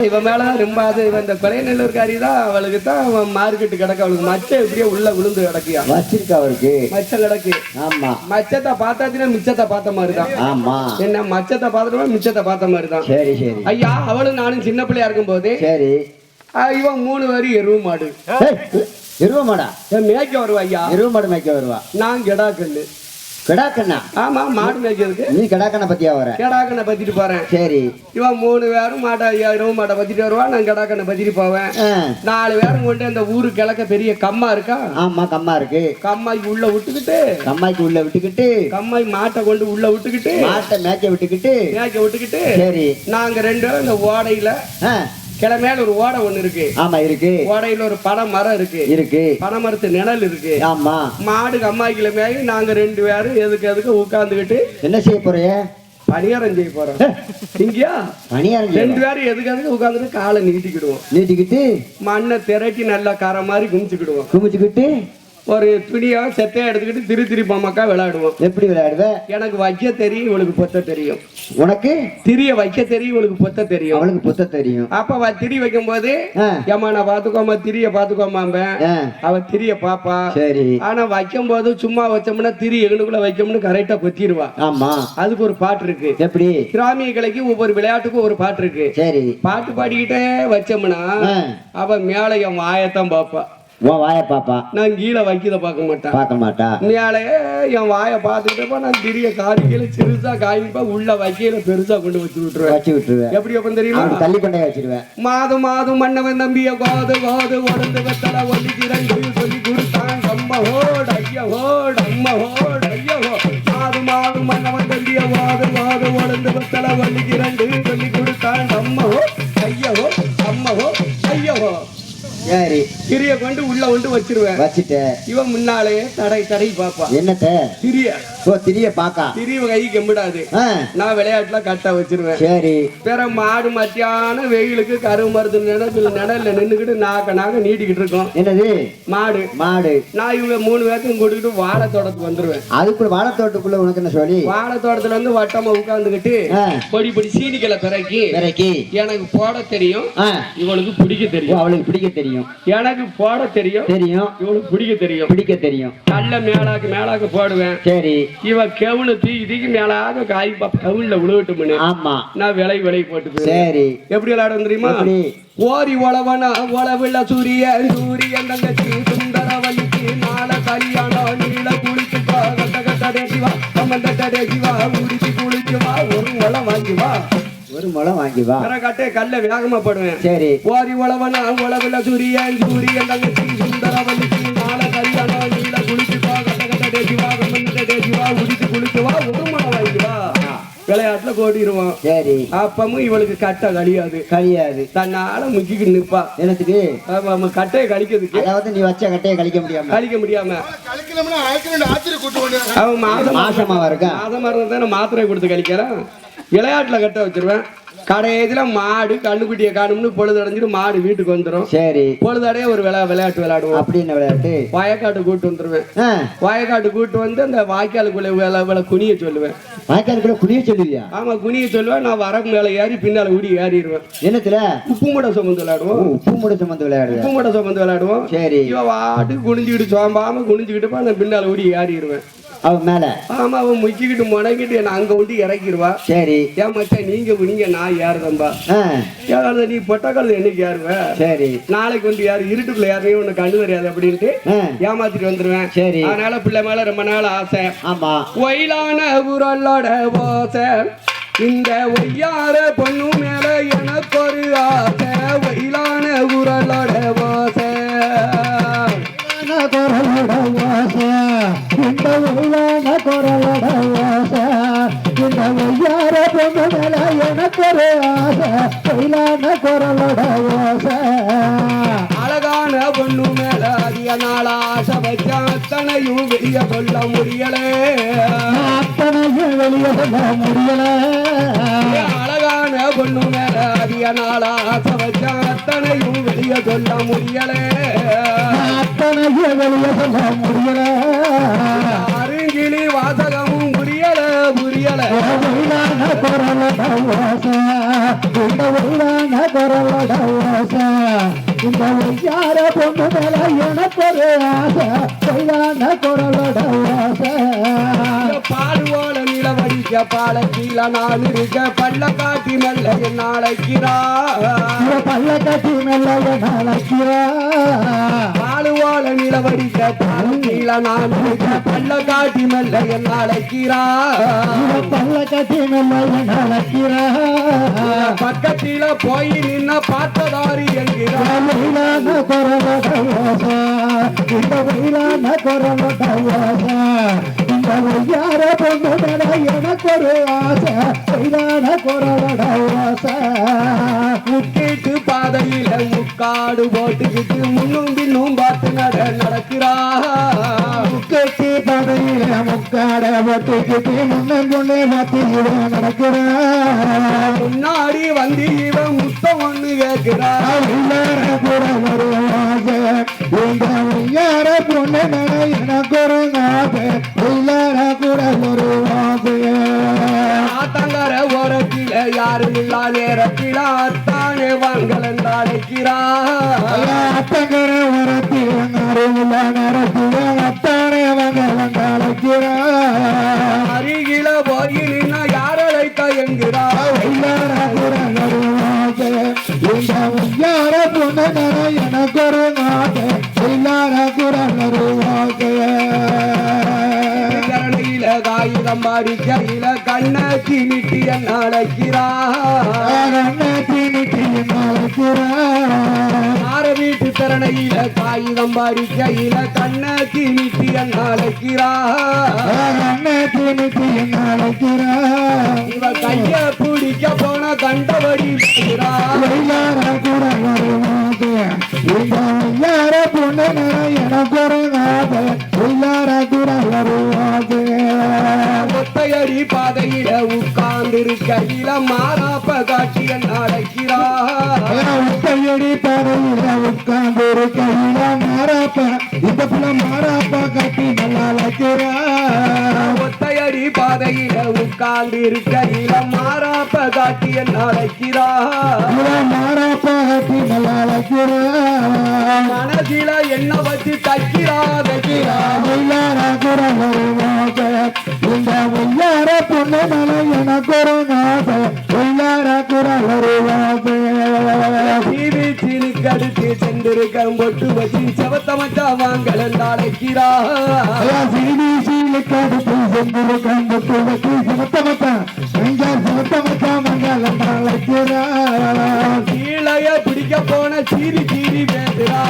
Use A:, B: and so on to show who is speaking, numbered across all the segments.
A: இவன் மேல ரொம்ப அது இவன் இந்த கொலைநல்லூர்காரி தான் அவளுக்கு தான் அவன் மார்க்கெட்டு கிடக்கு. அவளுக்கு மச்சம் இப்படியே உள்ள விழுந்து கிடக்குயா.
B: வச்சிருக்க அவருக்கு
A: மச்சம் கிடக்கு.
B: ஆமா.
A: மச்சத்தை பார்த்தாச்சுன்னா மிச்சத்தை பார்த்த மாதிரி தான்
B: ஆமா.
A: என்ன மச்சத்தை பார்த்துட்டோம் மிச்சத்தை பார்த்த மாதிரி தான்
B: சரி சரி.
A: ஐயா அவளும் நானும் சின்ன பிள்ளையா இருக்கும் போது
B: சரி
A: இவன் மூணு வரி எருவு மாடு.
B: எருவ மாடா?
A: மேய்க்க வருவா ஐயா.
B: எருவ மாடு மேய்க்க வருவா?
A: நான் கெடாக்கண்ணு
B: கிடாக்கண்ணா.
A: ஆமா மாடு மேய்க்கிறதுக்கு.
B: நீ கிடாக்கண்ண பத்தியா வர?
A: கெடாக்கண்ணை பத்திட்டு போறேன்.
B: சரி.
A: இவன் மூணு பேரும் மாட்டை ஐயா எருவு மாட்டை பத்திட்டு வருவான் நான் கெடாக்கண்ணை பத்திட்டு போவேன். நாலு பேரும் கொண்டு அந்த ஊரு கிழக்க பெரிய கம்மா இருக்கா?
B: ஆமா கம்மா இருக்கு.
A: கம்மாய்க்கு உள்ள விட்டுக்கிட்டு
B: கம்மாய்க்கு உள்ள விட்டுக்கிட்டு
A: கம்மாய் மாட்டை கொண்டு உள்ள விட்டுக்கிட்டு
B: மாட்டை மேய்க்க விட்டுக்கிட்டு
A: மேய்க்க விட்டுக்கிட்டு
B: சரி.
A: நாங்க ரெண்டு பேரும் இந்த ஓடையில
B: ஆ,
A: கிளமையில ஒரு ஓடை ஒண்ணு இருக்கு.
B: ஆமா இருக்கு.
A: ஓடையில ஒரு பனை மரம் இருக்கு.
B: இருக்கு.
A: பனை மரத்து நிழல் இருக்கு.
B: ஆமா.
A: மாடு கம்மாய்க்குல மேய் நாங்க ரெண்டு பேரும் எதுக்கு எதுக்கு உட்காந்துக்கிட்டு
B: என்ன செய்ய போறிய
A: பணியாரம் செய்ய போறோம். இங்கயா?
B: பணியாரம்
A: ரெண்டு. பேரும் எதுக்கு எதுக்கு உட்காந்துட்டு காலை நீட்டிக்கிடுவோம்.
B: நீட்டிக்கிட்டு
A: மண்ணை திரட்டி நல்லா கரை மாதிரி குமிச்சுக்கிடுவோம்.
B: குமிச்சுக்கிட்டு
A: ஒரு துணியை செத்தையா எடுத்துக்கிட்டு திரு திரி பொம்மக்கா விளையாடுவோம்.
B: எப்படி விளையாடுவ?
A: எனக்கு வைக்க தெரியும் இவளுக்கு பொத்த தெரியும்.
B: உனக்கு?
A: திரிய வைக்க தெரியும் இவளுக்கு பொத்த தெரியும்.
B: அவளுக்கு புத்த தெரியும்.
A: அப்ப திரி வைக்கும் போது ஏமா நான் பாத்துக்கோமா திரிய பாத்துக்கோமாம்ப அவ திரிய பாப்பா.
B: சரி.
A: ஆனா வைக்கும் போது சும்மா வச்சோம்னா திரி எங்கனுக்குள்ள வைக்கோம்னு கரெக்டா கொத்திடுவா
B: ஆமா.
A: அதுக்கு ஒரு பாட்டு இருக்கு.
B: எப்படி?
A: கிராமிய கலைக்கு ஒவ்வொரு விளையாட்டுக்கும் ஒரு பாட்டு இருக்கு.
B: சரி.
A: பாட்டு பாடிக்கிட்டே வச்சோம்னா அவ மேல என் வாயத்தான் பாப்பா.
B: உன் வாய பாப்பா.
A: நான் கீழே வைக்கத பார்க்க மாட்டேன்
B: பார்க்க மாட்டா?
A: மேலே என் வாயை பார்த்துக்கிட்டப்ப நான் திரிய காரி கீழே சிறுசா காய்ப்பா உள்ள வைக்கையில பெருசா கொண்டு வச்சு விட்டுருவேன்.
B: வச்சு விட்டுருவேன்.
A: எப்படி அப்ப தெரியுமா?
B: தள்ளி கொண்டே வச்சிருவேன்.
A: மாதம் மாதம் மன்னவன் நம்பிய கோது கோது உடந்து வெத்தல ஒல்லிக்கிறண்டு சொல்லி திரிய கொண்டு உள்ள கொண்டு வச்சிருவேன்.
B: வச்சுட்டேன்.
A: இவன் முன்னாலே தடை தடை பாப்பா
B: என்னத்த?
A: திரிய.
B: ஓ திரிய பாக்கா.
A: திரிய கை கம்பிடாது. நான் விளையாட்டுல கட்ட வச்சிருவேன்.
B: சரி.
A: பிற மாடு மத்தியான வெயிலுக்கு கரு மருந்து நினைப்பில் நிழல்ல நின்றுக்கிட்டு நாக்க நாக்க நீட்டிக்கிட்டு இருக்கோம்.
B: என்னது?
A: மாடு.
B: மாடு.
A: நான் இவங்க மூணு பேர்த்தையும் கூட்டிக்கிட்டு வாழை தோட்டத்துக்கு வந்துருவேன்.
B: அதுக்குள்ள வாழைத்தோட்டத்துக்குள்ள உனக்கு என்ன சொல்லி?
A: வாழை தோட்டத்துல இருந்து வட்டமா உட்காந்துக்கிட்டு பொடி பொடி சீனிக்கலை பிறக்கி
B: விலைக்கு
A: எனக்கு போட தெரியும். இவளுக்கு பிடிக்க தெரியும்.
B: அவளுக்கு பிடிக்க தெரியும்.
A: எனக்கு போட தெரியும்.
B: தெரியும்.
A: இவளுக்கு பிடிக்க தெரியும்.
B: பிடிக்க தெரியும்.
A: நல்ல மேலாக்கு மேலாக்கு போடுவேன்.
B: சரி.
A: இவ கெவுனு தூக்கி தூக்கி மேலாக காய் கவுன்ல விழுவட்டும்னு
B: ஆமா.
A: நான் விலை விலை போட்டு.
B: சரி.
A: எப்படி விளையாடும் தெரியுமா? ஓரி ஒளவன ஒளவில்ல சூரியன் சூரியன் தங்கச்சி சுந்தரவல்லிக்கு நாள கல்யாணம் நீல குளிச்சு வா கட்ட கட்டடே சிவா கம்மந்தட்டடே சிவா உடிச்சு குளிச்சு வா ஒரு முளம் வாங்கி வா.
B: ஒரு முளம் வாங்கி வா.
A: கட்டே கல்ல வேகமா போடுவேன்.
B: சரி.
A: ஓரி ஒளவன ஒளவில்ல சூரியன் சூரியன் தங்கச்சி சுந்தரவல்லிக்கு உடிச்சு குளிச்சு வா வாங்கி வா விளையாட்டுல கோடிடுவான்.
B: சரி.
A: அப்பமும் இவளுக்கு கட்டை கழியாது.
B: கழியாது.
A: தன்னால முக்கிக்கிட்டு நிப்பா.
B: என்னத்துக்கு?
A: ஆமா, கட்டையை கழிக்கிறதுக்கு.
B: அதாவது நீ வச்ச கட்டையை கழிக்க முடியாம?
A: கழிக்க முடியாம.
C: கூட்டு
A: அவன் மாதம்
B: மாசமாவா இருக்கா?
A: மாதம் இருந்தா நான் மாத்திரை கொடுத்து கழிக்கிறேன். விளையாட்டுல கட்ட வச்சிருவேன். கடையதுல மாடு கண்ணுக்குட்டியை காணும்னு பொழுது அடைஞ்சிட்டு மாடு வீட்டுக்கு வந்துடும்
B: சரி.
A: பொழுதடைய ஒரு விளா விளையாட்டு விளையாடுவோம்.
B: அப்படி என்ன விளையாட்டு?
A: வயக்காட்டு கூட்டு வந்துருவேன். வயக்காட்டு கூட்டு வந்து அந்த வாய்க்காலுக்குள்ள வேலை வேலை குனிய சொல்லுவேன்.
B: வாய்க்காலுக்குள்ள குடிய சொல்லுவியா?
A: ஆமா குனிய சொல்லுவேன். நான் வர மேல ஏறி பின்னால ஊடி ஏறிடுவேன்.
B: என்னத்துல?
A: உப்பு மூடை சுமந்து விளையாடுவோம்.
B: உப்பு மூட சுமந்து விளையாடுவ
A: உப்பு மூடை சுமந்து விளையாடுவோம்.
B: சரி.
A: இவன் வாட்டுக்கு குனிஞ்சுக்கிட்டு சோம்பாம குனிஞ்சுக்கிட்டு நான் பின்னால ஊடி ஏறிடுவேன்.
B: அவன் மேல.
A: ஆமா அவன் முக்கிக்கிட்டு முடங்கிட்டு என்ன அங்க விட்டு இறக்கிடுவா.
B: சரி.
A: ஏன் மச்சான் நீங்க நீங்க நான் ஏறுதம்பா ஏறாத நீ பொட்டக்காலத்து என்னைக்கு ஏறுவ?
B: சரி.
A: நாளைக்கு வந்து யாரு இருட்டுக்குள்ள யாரையும் உனக்கு கண்டு தெரியாது அப்படின்ட்டு ஏமாத்திட்டு வந்துருவேன்.
B: சரி.
A: அதனால பிள்ளை மேல ரொம்ப நாள் ஆசை.
B: ஆமா.
A: ஒயிலான உரலோட ஓசை. இந்த ஒய்யார பொண்ணு மேல எனக்கு ஒரு ஆசை. ஒயிலான உரலோட
D: இந்த குரலோட வாச இந்த ஒய்யார பொண்ணு மேல எனக்கு ஒரு ஆசை கொயிலான குரலோட வாச
A: அழகான பொண்ணு மேல அதிக நாள் ஆசை வச்சா அத்தனையும் வெளிய சொல்ல முடியல.
D: அத்தனையும் வெளிய சொல்ல முடியல
A: அழகான பொண்ணு மேல அதிக நாள் ஆசை அத்தனையும் வெளிய சொல்ல முடியல.
D: அத்தனையும் வெளியே சொல்ல இந்த ஒய்யார பொண்ணு மேல எனக்கு ஒரு ஆசை? ஒயிலான குரலோட ஓசை
A: பாடுவோல நிலவடிக்க பால கீழ நான் இருக்க பள்ள காட்டி மெல்ல என் அழைக்கிறா.
D: பள்ள கட்டி மெல்ல நாளைக்கிறா
A: பாடுவோல நிலவடிக்க பால கீழ நான் இருக்க பள்ள காட்டி மெல்ல என் அழைக்கிறா.
D: பள்ள கட்டி மெல்ல நாளைக்கிறா
A: பக்கத்தில போய் நின்ன பார்த்ததாரி
D: ஓசை இந்த வெயிலான குரலோட ஓசை இந்த ஒய்யார பொண்ணு மேல எனக்கு ஒரு ஆசை. வெயிலான குரலோட ஓசை
A: முக்கிட்டு பாதையில முக்காடு போட்டுக்கிட்டு முன்னும் பின்னும் பார்த்து நட நடக்கிறா.
D: பதையில முக்காட ஒட்டிக்கிட்டு முன்னும் பொண்ணு இவன் நடக்கிறான்
A: முன்னாடி வந்து இவன் முத்தம் ஒண்ணு கேட்கிறா.
D: இந்த ஒய்யார பொண்ணு மேல எனக்கு ஒரு ஆசை வெயிலான குரலோட ஓசை
A: ஆத்தங்கர ஓரத்தில யாரும் இல்லா நேரத்தில வாங்கல் அழைக்கிறா
D: அத்தங்கர வரத்தில் எல்லார குரல்
A: கரணையில காகிதம் பாடி கையில கண்ண கிணிட்டி என்ன அழைக்கிறா ஆர வீட்டு திறனையில காகிதம் பாடி கையில கண்ண கிணிட்டி என்ன அழைக்கிறா இவ கைய பிடிக்க போன கண்டபடி வைக்கிறா.
D: யார பொண்ணு எனக்கு ஒரு நாட்டு எல்லார
A: ஒத்தையடி பாதையில உட்கார்ந்து கையில மாறாப்ப காட்சி என்ன அழைக்கிறா
D: உத்தையடி பறையில உட்கார்ந்து ஒரு கையில மாறாப்பா இந்த புல மாறாப்பா கட்டி நல்லா அழைக்கிறார்.
A: ஒத்தையடி பாதையில உட்கார்ந்து கையில மாறாப்ப காட்சி என்ன அழைக்கிறா.
D: மாறாப்பா கட்டி நல்லா வைக்கிறா
A: மனதில என்ன வச்சு தைக்கிறா தைக்கிறா
D: இந்த ஒய்யார பொண்ணு எனக்கு ஒரு குரல்
A: சென்றிருக்க வச்சு செவத்த மச்சா வாங்கல் என்று அழைக்கிறா கீழைய பிடிக்க போன சீரி சீரி பேசுறா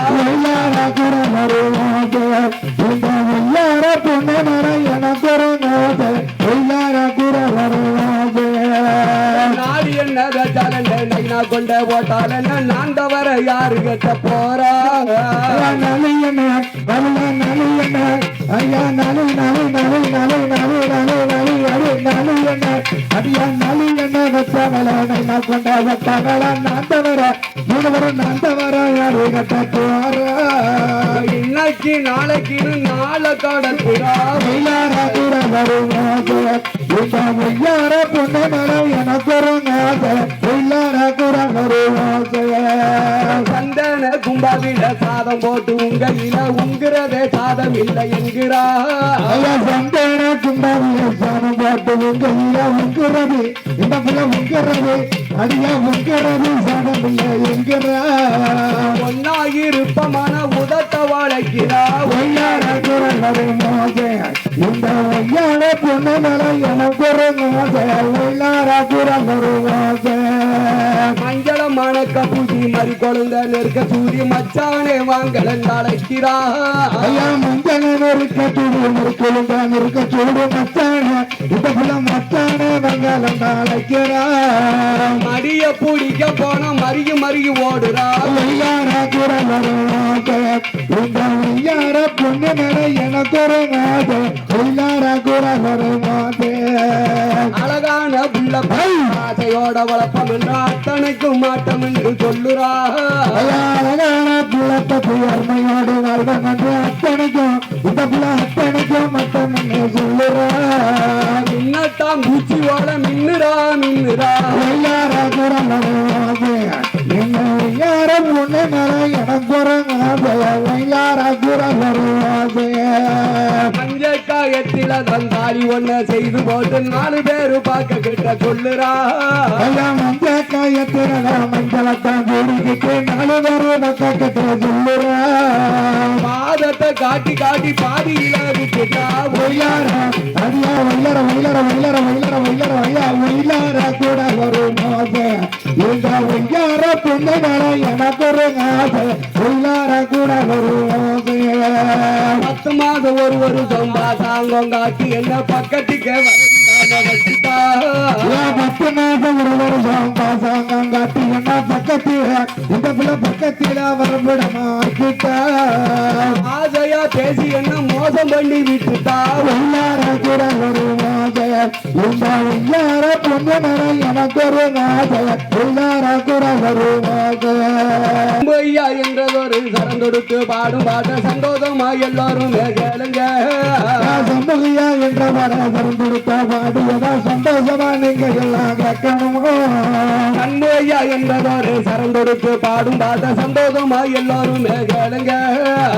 A: நாடு என்ன கட்டாலண்ட நைனா கொண்ட போட்டால் என்ன நான் தவற யாரு கட்ட போறா இன்னைக்கு நாளைக்கு நாளை கடத்துறா
D: யார பொண்ணு மேல எனக்கு ஒரு நாசை எல்லார குரல் வருவாசை
A: சந்தன கும்பாவில சாதம் போட்டு உங்களில உங்கிறதே சாதம் இல்லை என்கிறா.
D: சந்தேன குண்டாவிய சாணம் போட்டு உங்களையா உங்கிறது. இந்த பிள்ளை உங்கிறது. அடியா உங்கிறது சாணம் இல்லை என்கிறா
A: ஒன்னாயிருப்பமான உதட்ட வளைக்கிறா.
D: ஒய்யார குரல் வருமாசே இந்த ஒய்யார பொண்ணு மேல ஒரு மாசே ஒய்யார குரல் வருமாசே
A: மஞ்சளமான கபூசி மறி கொழுந்த நெருக்க சூரி மச்சானே வாங்கலன் அழைக்கிறா
D: ஐயா மஞ்சள் நெருக்க சூடு நெருக்கொழுங்க நெருக்க சூடு மச்சான இந்த பிள்ளை மச்சான வெங்காலம் அழைக்கிறா
A: மடிய பிடிக்க போன மறிய மறிய ஓடுறா.
D: ஒய்யார குரல் வருமாசே இந்த ஒய்யார பொண்ணு மேல எனக்கு ஒரு
A: ஆசையோட வளர்ப்பம் என்று அத்தனைக்கும் மாட்டம் என்று சொல்லுறா
D: புயர்மையோடு பூ என்று அத்தனைக்கும் இந்த பிள்ளை அத்தனைக்கும் மட்டும் என்று சொல்லுறா
A: மின்னட்டாம் பூச்சி வாழ மின்னுரா மின்னுரா
D: எல்லாரும் யாரும் ஒண்ணு மேல எல்லாரா கூட வருவாங்க
A: மஞ்சக்காயத்தில தந்தாரி ஒண்ண செய்து போட்டு நாலு பேரு பார்க்க கிட்ட சொல்லுறா.
D: ஐயா மஞ்ச காயத்திரல மஞ்சளத்தான் கூடிக்கிட்டு நாலு பேரு பக்கத்துல சொல்லுறான்
A: பாதத்தை காட்டி காட்டி பாதியில விட்டுட்டா.
D: ஒய்யார அடியா ஒய்யார ஒய்யார ஒய்யார ஒய்யார ஒய்யார ஐயா ஒய்யார கூட வரும் இந்த ஒய்யார பொண்ணுகளை எனக்கு ஒரு ஆசை ஒய்யார கூட
A: பத்து மாதம் ஒரு ஒரு சொம்பா என்ன பக்கத்துக்கு ஆசையா பேசி என்ன மோசம் பண்ணி விட்டுட்டா
D: உள்ளார கூட ஒரு இந்த உள்ளார பொண்ணு எனக்கு ஒரு மாதைய உள்ளார கூட ஒரு மாதைய
A: பொய்யா என்றதொரு சரந்தொடுத்து பாடும் பாட்ட சந்தோஷமா எல்லாரும் கேளுங்க
D: சண்முகையா என்ற வர கொடுத்த பாடியதா சந்தோஷமா நீங்க எல்லாம் கேட்கணுமோ.
A: நன்மையா என்றதொரு சரந்தொடுத்து பாடும் பாட்ட சந்தோஷமா எல்லாரும் கேளுங்க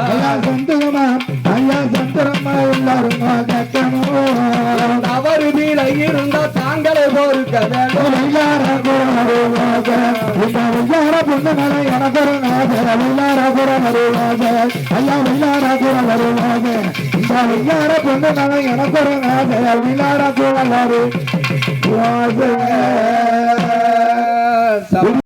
D: ஐயா சந்தோஷமா ஐயா சந்திரமா எல்லாரும் கேட்கணுமோ. வருவாங்க. ஐயா உள்ளார கூட வருவாங்க. இந்த உள்ளார பொண்ணு மர எனக்கு வருவாங்க மாதைய கூட வருவாங்க